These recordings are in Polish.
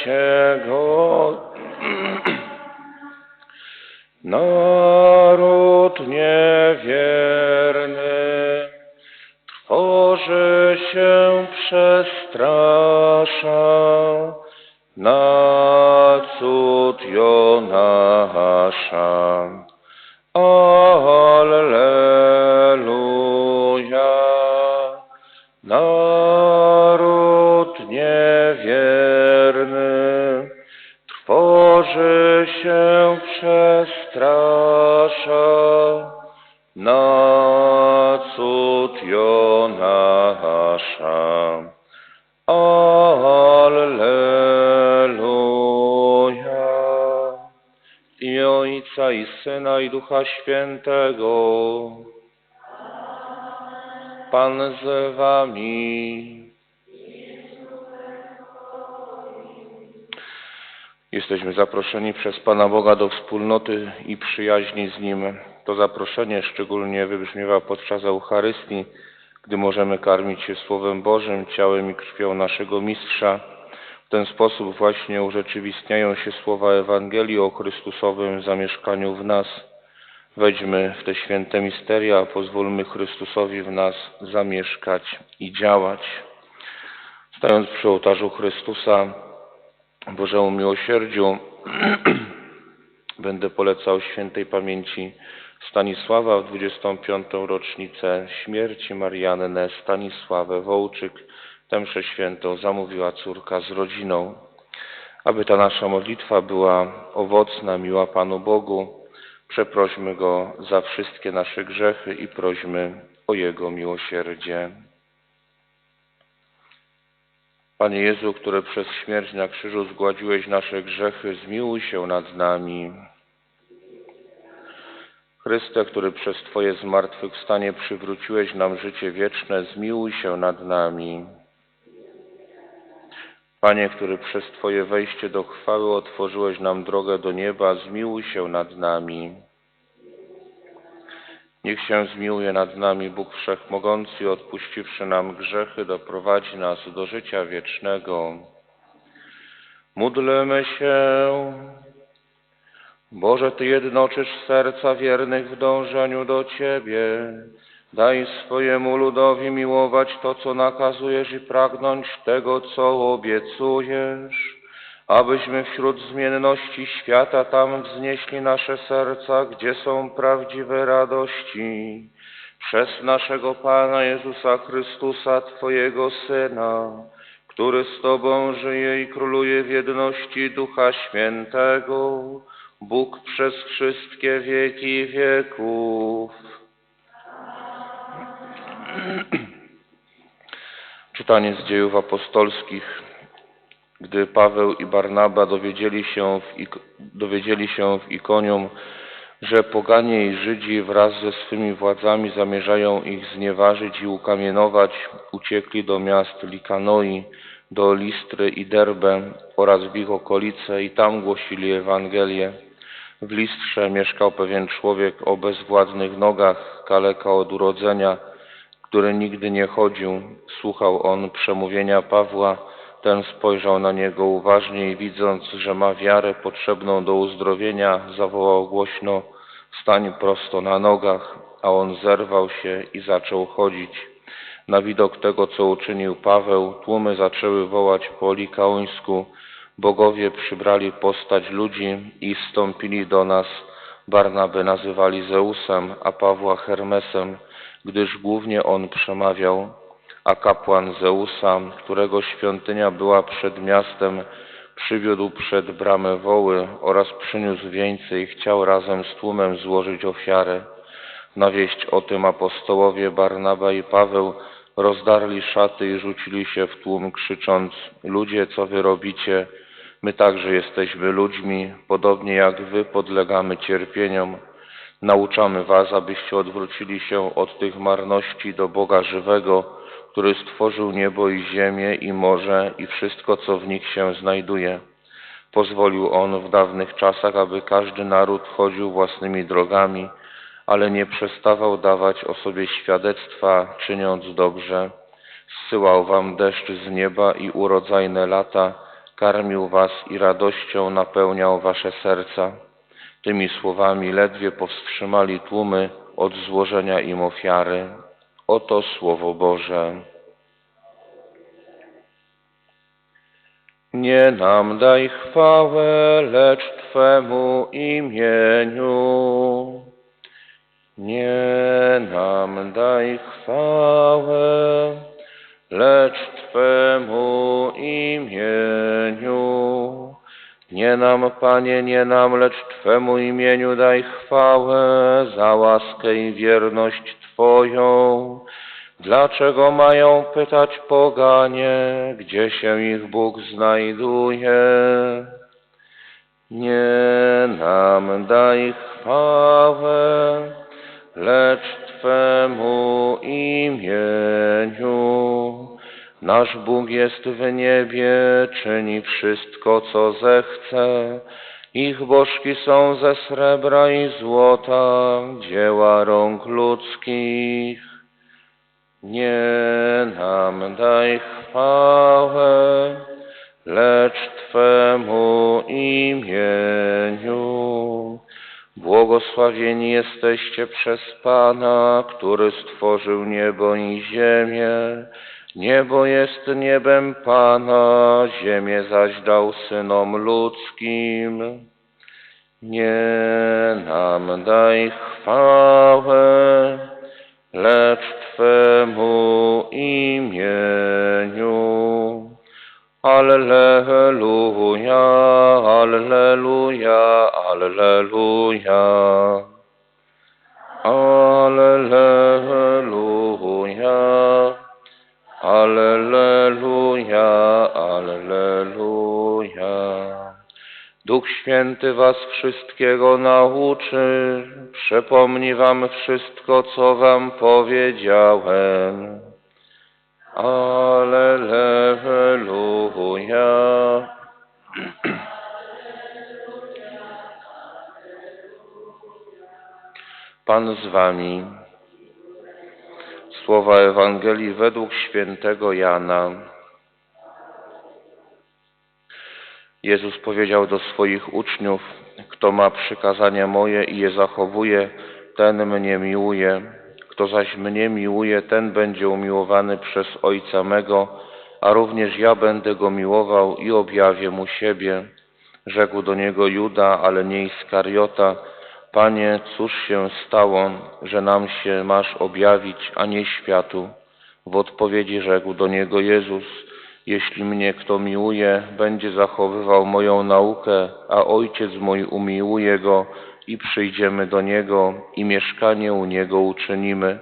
Ghosh Syna i Ducha Świętego. Pan z wami. Jesteśmy zaproszeni przez Pana Boga do wspólnoty i przyjaźni z Nim. To zaproszenie szczególnie wybrzmiewa podczas Eucharystii, gdy możemy karmić się Słowem Bożym, ciałem i krwią naszego Mistrza. W ten sposób właśnie urzeczywistniają się słowa Ewangelii o Chrystusowym zamieszkaniu w nas. Wejdźmy w te święte misteria, a pozwólmy Chrystusowi w nas zamieszkać i działać. Stając przy ołtarzu Chrystusa, Bożemu miłosierdziu, będę polecał świętej pamięci Stanisława w 25. rocznicę śmierci Mariannę Stanisławę Wołczyk. Tę mszę świętą zamówiła córka z rodziną. Aby ta nasza modlitwa była owocna, miła Panu Bogu, przeprośmy Go za wszystkie nasze grzechy i prośmy o Jego miłosierdzie. Panie Jezu, który przez śmierć na krzyżu zgładziłeś nasze grzechy, zmiłuj się nad nami. Chryste, który przez Twoje zmartwychwstanie przywróciłeś nam życie wieczne, zmiłuj się nad nami. Panie, który przez Twoje wejście do chwały otworzyłeś nam drogę do nieba, zmiłuj się nad nami. Niech się zmiłuje nad nami Bóg Wszechmogący odpuściwszy nam grzechy, doprowadzi nas do życia wiecznego. Módlmy się. Boże, Ty jednoczysz serca wiernych w dążeniu do Ciebie. Daj swojemu ludowi miłować to, co nakazujesz i pragnąć tego, co obiecujesz, abyśmy wśród zmienności świata tam wznieśli nasze serca, gdzie są prawdziwe radości. Przez naszego Pana Jezusa Chrystusa, Twojego Syna, który z Tobą żyje i króluje w jedności Ducha Świętego, Bóg przez wszystkie wieki wieków. Czytanie z dziejów apostolskich. Gdy Paweł i Barnaba dowiedzieli się w, dowiedzieli się w Ikonium, że poganie i Żydzi wraz ze swymi władzami zamierzają ich znieważyć i ukamienować, uciekli do miast Likanoi, do Listry i Derbe oraz w ich okolice i tam głosili Ewangelię. W Listrze mieszkał pewien człowiek o bezwładnych nogach, kaleka od urodzenia, który nigdy nie chodził. Słuchał on przemówienia Pawła, ten spojrzał na niego uważnie i widząc, że ma wiarę potrzebną do uzdrowienia, zawołał głośno, stań prosto na nogach, a on zerwał się i zaczął chodzić. Na widok tego, co uczynił Paweł, tłumy zaczęły wołać po likauńsku, bogowie przybrali postać ludzi i wstąpili do nas. Barnabę nazywali Zeusem, a Pawła Hermesem, gdyż głównie on przemawiał. A kapłan Zeusa, którego świątynia była przed miastem, przywiódł przed bramę woły oraz przyniósł wieńce i chciał razem z tłumem złożyć ofiarę. Na wieść o tym apostołowie Barnaba i Paweł rozdarli szaty i rzucili się w tłum, krzycząc: Ludzie, co wy robicie? My także jesteśmy ludźmi, podobnie jak wy podlegamy cierpieniom. Nauczamy was, abyście odwrócili się od tych marności do Boga żywego, który stworzył niebo i ziemię i morze i wszystko, co w nich się znajduje. Pozwolił On w dawnych czasach, aby każdy naród chodził własnymi drogami, ale nie przestawał dawać o sobie świadectwa, czyniąc dobrze. Zsyłał wam deszcz z nieba i urodzajne lata, karmił was i radością napełniał wasze serca. Tymi słowami ledwie powstrzymali tłumy od złożenia im ofiary. Oto Słowo Boże. Nie nam daj chwałę, lecz Twemu imieniu. Nie nam daj chwałę, lecz Twemu imieniu. Nie nam, Panie, nie nam, lecz Twemu imieniu daj chwałę za łaskę i wierność Twoją. Dlaczego mają pytać poganie, gdzie się ich Bóg znajduje? Nie nam daj chwałę, lecz Twemu imieniu. Nasz Bóg jest w niebie, czyni wszystko, co zechce. Ich bożki są ze srebra i złota, dzieła rąk ludzkich. Nie nam daj chwałę, lecz Twemu imieniu. Błogosławieni jesteście przez Pana, który stworzył niebo i ziemię. Niebo jest niebem Pana, ziemię zaś dał synom ludzkim. Nie nam daj chwałę, lecz Twemu imieniu. Alleluja, Alleluja, Alleluja. Alleluja, Alleluja, Alleluja. Duch Święty was wszystkiego nauczy, przypomni wam wszystko, co wam powiedziałem. Alleluja. Pan z wami. Słowa Ewangelii według świętego Jana. Jezus powiedział do swoich uczniów, kto ma przykazania moje i je zachowuje, ten mnie miłuje. Kto zaś mnie miłuje, ten będzie umiłowany przez Ojca mego, a również ja będę go miłował i objawię mu siebie. Rzekł do niego Juda, ale nie Iskariota, Panie, cóż się stało, że nam się masz objawić, a nie światu? W odpowiedzi rzekł do niego Jezus, jeśli mnie kto miłuje, będzie zachowywał moją naukę, a Ojciec mój umiłuje go i przyjdziemy do Niego i mieszkanie u Niego uczynimy.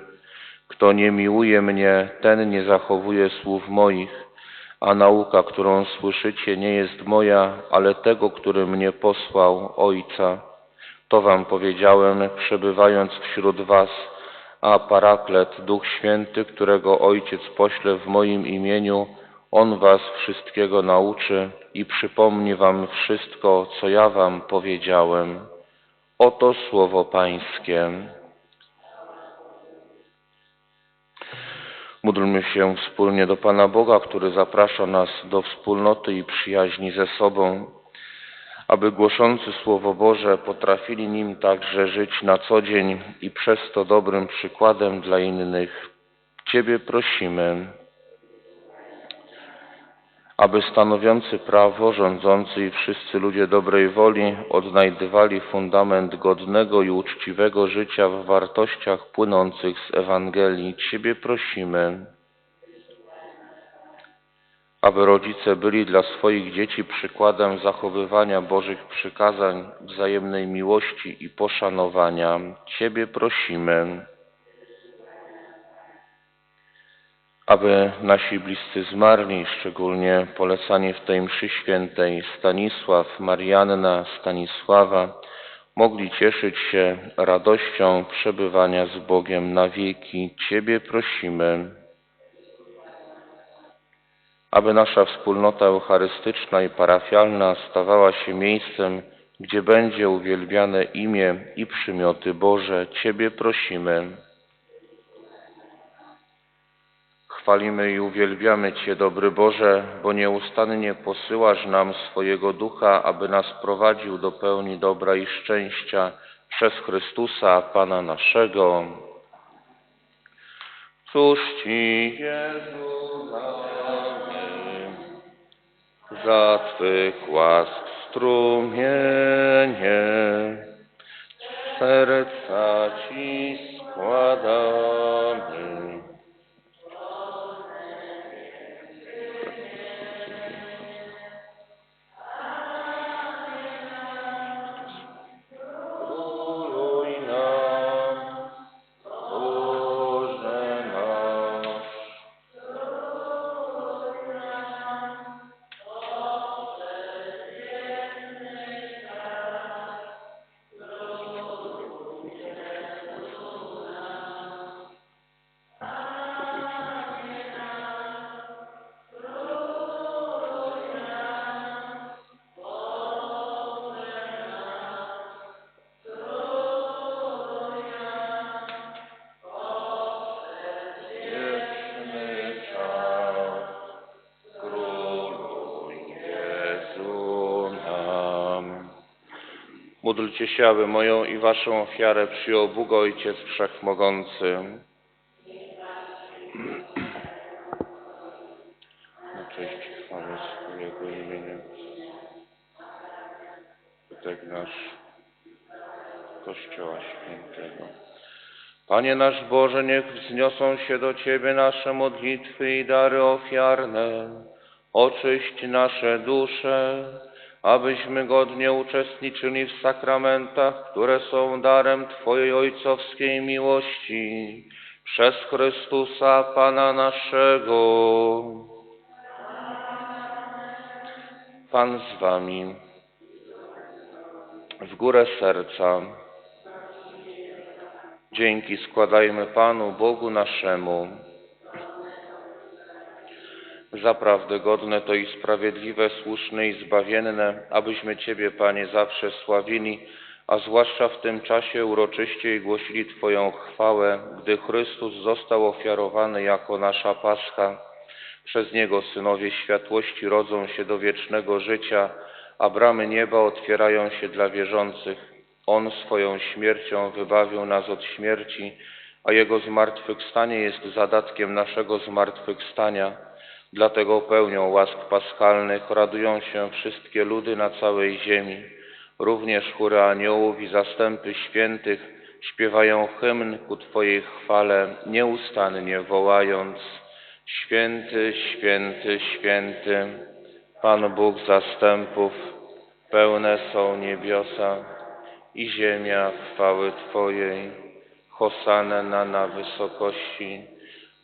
Kto nie miłuje mnie, ten nie zachowuje słów moich, a nauka, którą słyszycie, nie jest moja, ale tego, który mnie posłał, Ojca. To wam powiedziałem, przebywając wśród was, a Paraklet, Duch Święty, którego Ojciec pośle w moim imieniu, On was wszystkiego nauczy i przypomni wam wszystko, co ja wam powiedziałem. Oto słowo Pańskie. Módlmy się wspólnie do Pana Boga, który zaprasza nas do wspólnoty i przyjaźni ze sobą, aby głoszący Słowo Boże potrafili nim także żyć na co dzień i przez to dobrym przykładem dla innych. Ciebie prosimy, aby stanowiący prawo, rządzący i wszyscy ludzie dobrej woli odnajdywali fundament godnego i uczciwego życia w wartościach płynących z Ewangelii. Ciebie prosimy, aby rodzice byli dla swoich dzieci przykładem zachowywania Bożych przykazań, wzajemnej miłości i poszanowania. Ciebie prosimy, aby nasi bliscy zmarli, szczególnie polecani w tej mszy świętej Stanisław, Marianna, Stanisława, mogli cieszyć się radością przebywania z Bogiem na wieki. Ciebie prosimy, aby nasza wspólnota eucharystyczna i parafialna stawała się miejscem, gdzie będzie uwielbiane imię i przymioty Boże. Ciebie prosimy. Chwalimy i uwielbiamy Cię, dobry Boże, bo nieustannie posyłasz nam swojego Ducha, aby nas prowadził do pełni dobra i szczęścia przez Chrystusa, Pana naszego. Cóż Ci, Jezu, za Twych łask strumienie, serca Ci składamy. Módlcie się, aby moją i waszą ofiarę przyjął Bóg Ojciec Wszechmogący. Na cześć i chwałę swojego imienia. Tak nasz Kościoła Świętego. Panie nasz Boże, niech wzniosą się do Ciebie nasze modlitwy i dary ofiarne. Oczyść nasze dusze, abyśmy godnie uczestniczyli w sakramentach, które są darem Twojej ojcowskiej miłości. Przez Chrystusa Pana naszego. Pan z Wami. W górę serca. Dzięki składajmy Panu Bogu naszemu. Zaprawdę godne to i sprawiedliwe, słuszne i zbawienne, abyśmy Ciebie, Panie, zawsze sławili, a zwłaszcza w tym czasie uroczyście głosili Twoją chwałę, gdy Chrystus został ofiarowany jako nasza Pascha. Przez Niego synowie światłości rodzą się do wiecznego życia, a bramy nieba otwierają się dla wierzących. On swoją śmiercią wybawił nas od śmierci, a Jego zmartwychwstanie jest zadatkiem naszego zmartwychwstania. Dlatego pełnią łask paschalnych radują się wszystkie ludy na całej ziemi. Również chóry aniołów i zastępy świętych śpiewają hymn ku Twojej chwale, nieustannie wołając Święty, święty, święty, Pan Bóg zastępów, pełne są niebiosa i ziemia chwały Twojej. Hosanna na wysokości,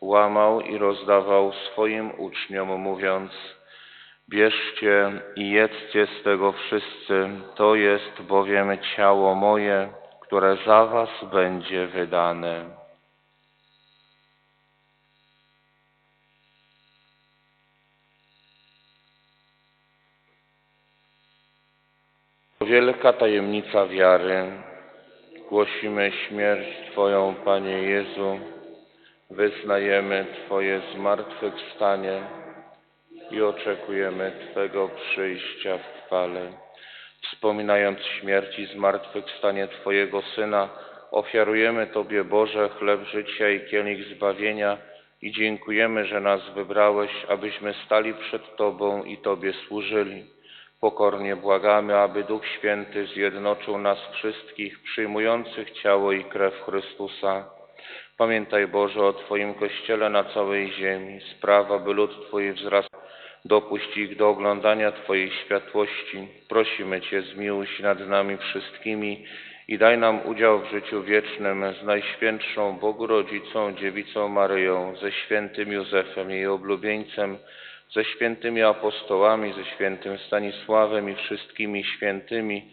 łamał i rozdawał swoim uczniom, mówiąc Bierzcie i jedzcie z tego wszyscy, to jest bowiem ciało moje, które za Was będzie wydane. Wielka tajemnica wiary. Głosimy śmierć Twoją, Panie Jezu. Wyznajemy Twoje zmartwychwstanie i oczekujemy Twego przyjścia w chwale. Wspominając śmierć i zmartwychwstanie Twojego Syna, ofiarujemy Tobie, Boże, chleb życia i kielich zbawienia i dziękujemy, że nas wybrałeś, abyśmy stali przed Tobą i Tobie służyli. Pokornie błagamy, aby Duch Święty zjednoczył nas wszystkich, przyjmujących ciało i krew Chrystusa. Pamiętaj, Boże, o Twoim Kościele na całej ziemi. Sprawa, by lud Twój wzrastał. Dopuść ich do oglądania Twojej światłości. Prosimy Cię, zmiłuj się nad nami wszystkimi i daj nam udział w życiu wiecznym z Najświętszą Bogu Rodzicą, Dziewicą Maryją, ze świętym Józefem, jej oblubieńcem, ze świętymi apostołami, ze świętym Stanisławem i wszystkimi świętymi,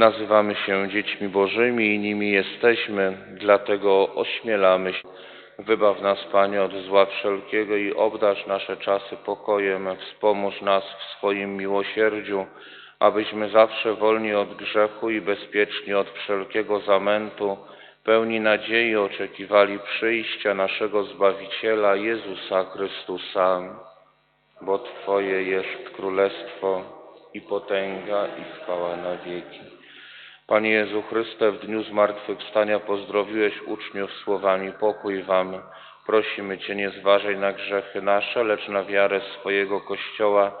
Nazywamy się dziećmi Bożymi i nimi jesteśmy, dlatego ośmielamy się. Wybaw nas, Panie, od zła wszelkiego i obdarz nasze czasy pokojem. Wspomóż nas w swoim miłosierdziu, abyśmy zawsze wolni od grzechu i bezpieczni od wszelkiego zamętu, pełni nadziei oczekiwali przyjścia naszego Zbawiciela Jezusa Chrystusa. Bo Twoje jest królestwo i potęga i chwała na wieki. Panie Jezu Chryste, w dniu zmartwychwstania pozdrowiłeś uczniów słowami pokój Wam. Prosimy Cię, nie zważaj na grzechy nasze, lecz na wiarę swojego Kościoła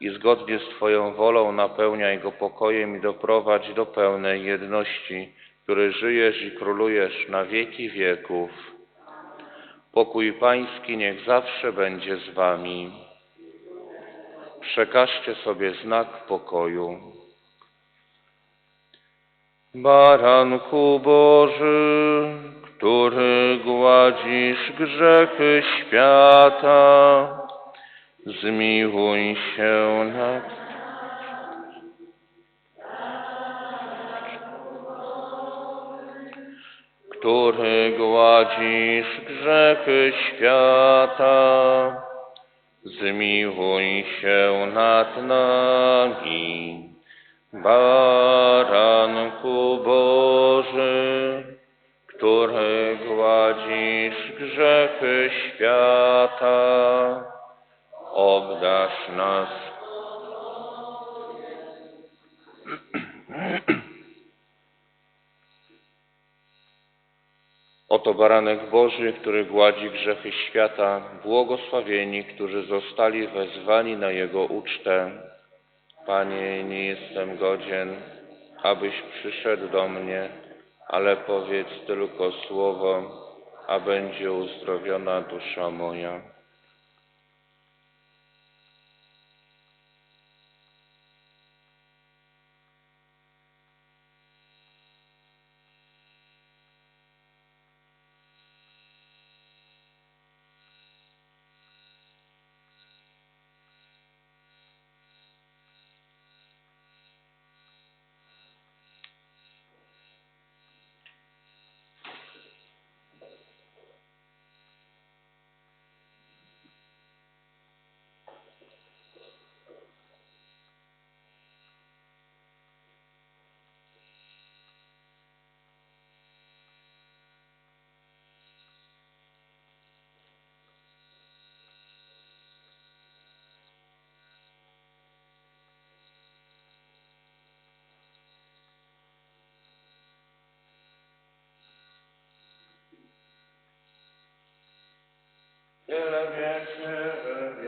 i zgodnie z Twoją wolą napełniaj go pokojem i doprowadź do pełnej jedności, który żyjesz i królujesz na wieki wieków. Pokój Pański niech zawsze będzie z Wami. Przekażcie sobie znak pokoju. Baranku Boży, który gładzisz grzechy świata, zmiłuj się nad który gładzisz grzechy świata, zmiłuj się nad nami. Baranku Boży, który gładzisz grzechy świata, obdasz nas. Oto baranek Boży, który gładzi grzechy świata, błogosławieni, którzy zostali wezwani na Jego ucztę. Panie, nie jestem godzien, abyś przyszedł do mnie, ale powiedz tylko słowo, a będzie uzdrowiona dusza moja. de la Vierge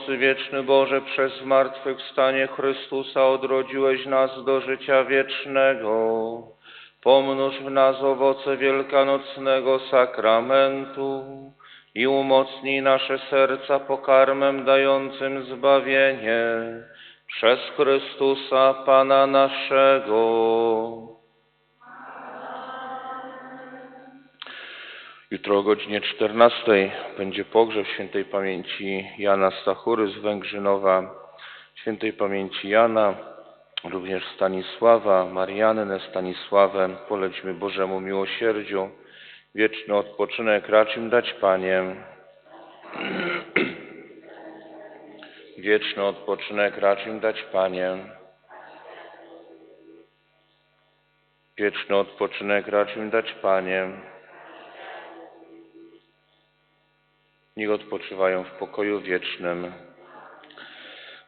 Wszechmogący, wieczny Boże, przez zmartwychwstanie Chrystusa odrodziłeś nas do życia wiecznego. Pomnóż w nas owoce wielkanocnego sakramentu i umocnij nasze serca pokarmem dającym zbawienie przez Chrystusa Pana naszego. Jutro o godzinie 14 będzie pogrzeb świętej pamięci Jana Stachury z Węgrzynowa, świętej pamięci Jana, również Stanisława, Mariannę, Stanisławę. Polećmy Bożemu miłosierdziu. Wieczny odpoczynek racz im dać Panie. Wieczny odpoczynek racz im dać Panie. Wieczny odpoczynek racz im dać Panie. Niech odpoczywają w pokoju wiecznym.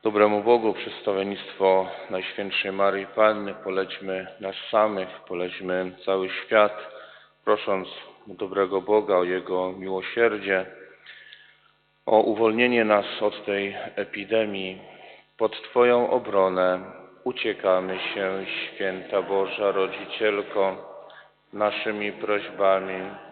Dobremu Bogu przedstawiennictwo Najświętszej Maryi Panny polećmy nas samych, polećmy cały świat, prosząc dobrego Boga o Jego miłosierdzie, o uwolnienie nas od tej epidemii. Pod Twoją obronę uciekamy się, Święta Boża Rodzicielko, naszymi prośbami.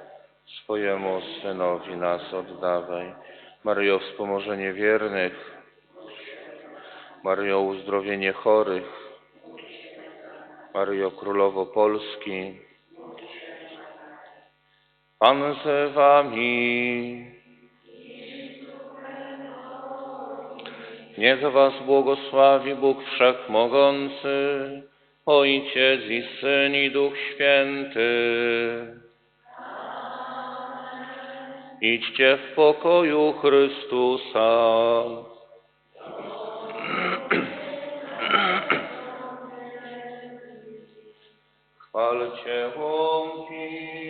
swojemu Synowi nas oddawaj. Maryjo, wspomożenie wiernych, Maryjo, uzdrowienie chorych, Maryjo, Królowo Polski, Pan z Wami. Niech Was błogosławi Bóg Wszechmogący, Ojciec i Syn i Duch Święty. Idźcie w pokoju Chrystusa. Chwalcie łąki.